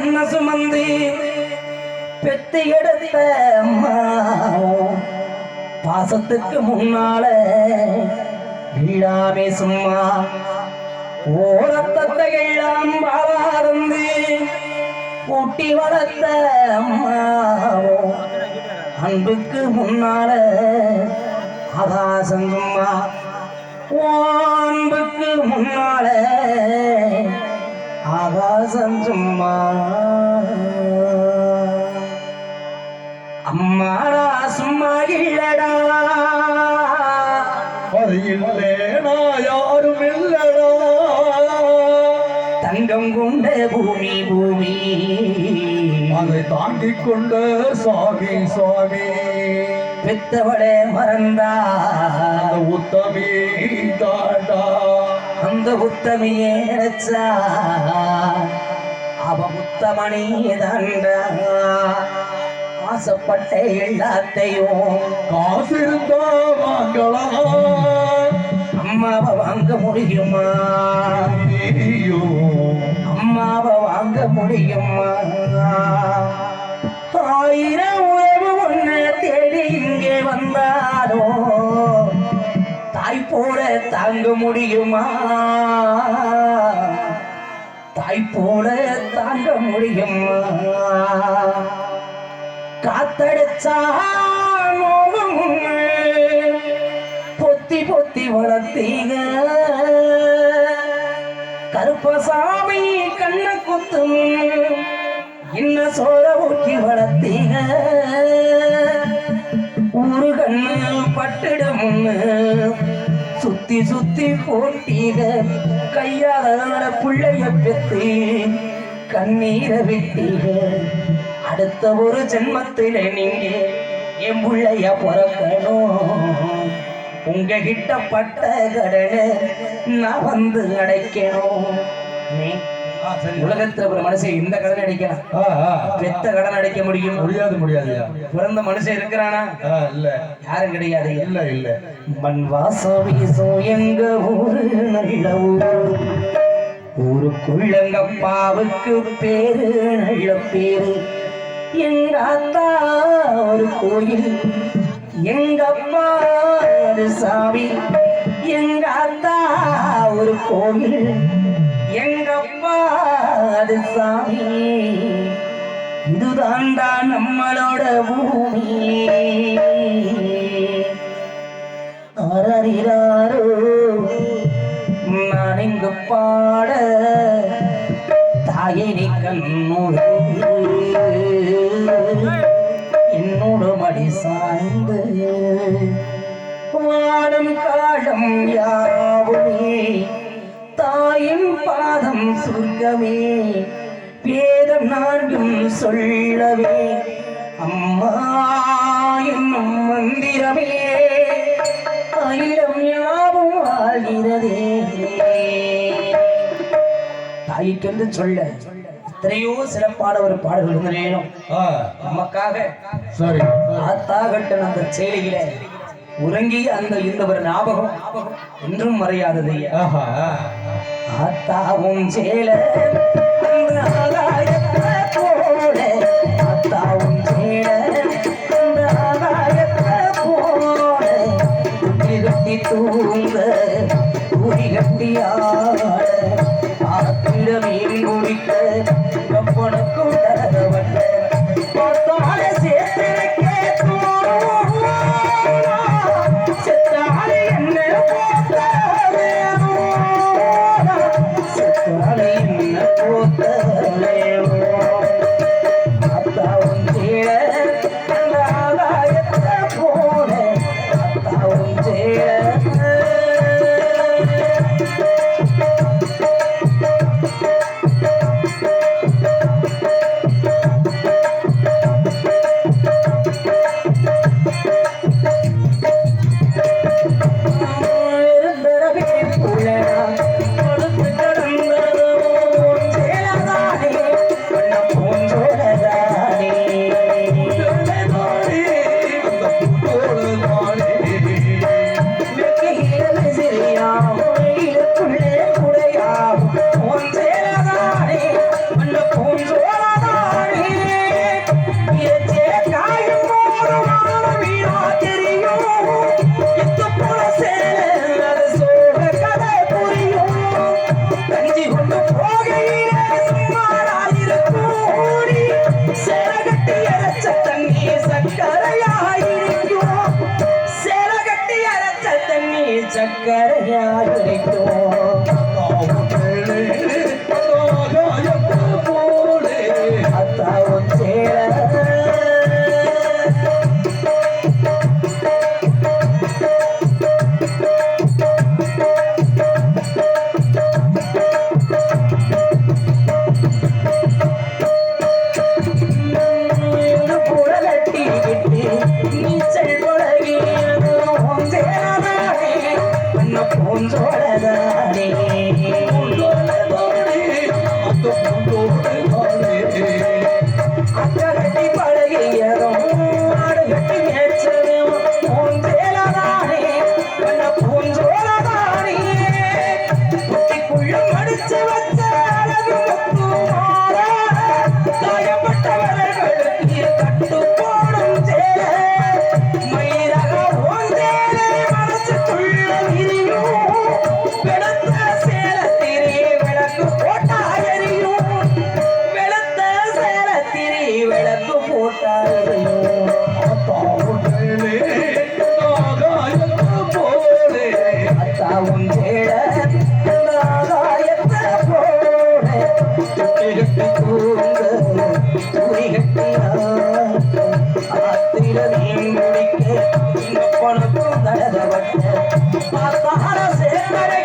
என்ன சுமந்து பெத்து எடுத்த அம்மாவும் பாசத்துக்கு முன்னால வீடாமே சும்மா. ஓரத்தத்தை எல்லாம் பாராருந்து ஊட்டி வளர்த்த அம்மாவும் அன்புக்கு முன்னால ஆகாசம் சும்மா. ஓ அன்புக்கு முன்னால ஆகாசம் சும்மா. அம்மாடா சும்மா இல்லடா. அது இல்லேனா யாரும் இல்லடா. தங்கம் கொண்ட பூமி பூமி. அதை தாண்டி கொண்ட சுவாமி சுவாமி பெத்தவளே மறந்தா. அந்த உத்தமி தாண்டா. அந்த உத்தமியே நினைச்சா அவ உத்தமணி தாண்டா. ஆசைப்பட்ட எல்லாத்தையும் காசு இருந்தா வாங்கலாம் அம்மாவை வாங்க முடியுமா? அம்மாவை வாங்க முடியுமா? ஆயிரம் உறவு ஒன்று தேடி இங்கே வந்தாரோ தாய் போல தாங்க முடியுமா? தாய் போல தாங்க முடியுமா? காத்தடிச்சா பொத்தி பொத்தி வளர்த்தீங்க. கருப்பசாமி கண்ண குத்தும். இன்ன சோற ஊக்கி வளர்த்தீங்க. ஊரு கண்ணு பட்டிடும் சுத்தி சுத்தி போட்டீங்க கையால பிள்ளைய பெத்து கண்ணீரை விட்டீங்க அடுத்த ஒரு ஜென்மத்தில நீங்க என் பிள்ளைய பிறக்கணும். உங்க கிட்ட பட்ட கடனை நான் வந்து அடைக்கணும். நீ உலகத்துல ஒரு மனுஷன் இந்த கடன் அடைக்கலாம். பெத்த கடன் அடைக்க முடியும்? முடியாது முடியாதுயா பிறந்த மனுஷன் இருக்கிறானா? இல்ல. யாரும் கிடையாது. இல்ல இல்ல. மண் வாசம் வீசும் எங்க ஊரு நல்ல ஊரு. ஊருக்குள்ளங்க பாவுக்கு பேரு நல்ல பேரு. எங்க அத்தா ஒரு கோயில். எங்க அப்பா ஒரு சாமி. எங்க அத்தா ஒரு கோயில் எங்க கிடையாது சாமி. இதுதான்டா நம்மளோட பூமி. அரறிறாரோ நான் இங்கு பாட தாயை நீ என்னோட மடி சாய்ந்து வாடும் காலம் யாவுமே. தாயின் பாதம் சுருக்கமே வேதம் நான்கும் சொல்லவே. அம்மா என்னும் மந்திரமே. ஆயிரம் யாவும் ஆகிறதே தாய்க்கென்று சொல்ல எத்தனையோ சிறப்பான ஒரு பாடல்கள் ஆ, நமக்காக ஆத்தாகட்டன் அந்த செயலியில உறங்கிய அந்த இந்த ஒரு ஞாபகம் என்றும் மறையாதது ஆஹா. ஆத்தாவும் சேல அந்த ஆகாயத்தை போல ஆத்தாவும் சேல அந்த ஆகாயத்தை போல தூங்க கூடி மீன் குடிக்க கப்பனுக்கும் நீச்சல் உலகே போன்றோட கையில மீன் பிடிக்க சின்ன பணத்தும் தடதப்பட்ட பார்த்தார சேரே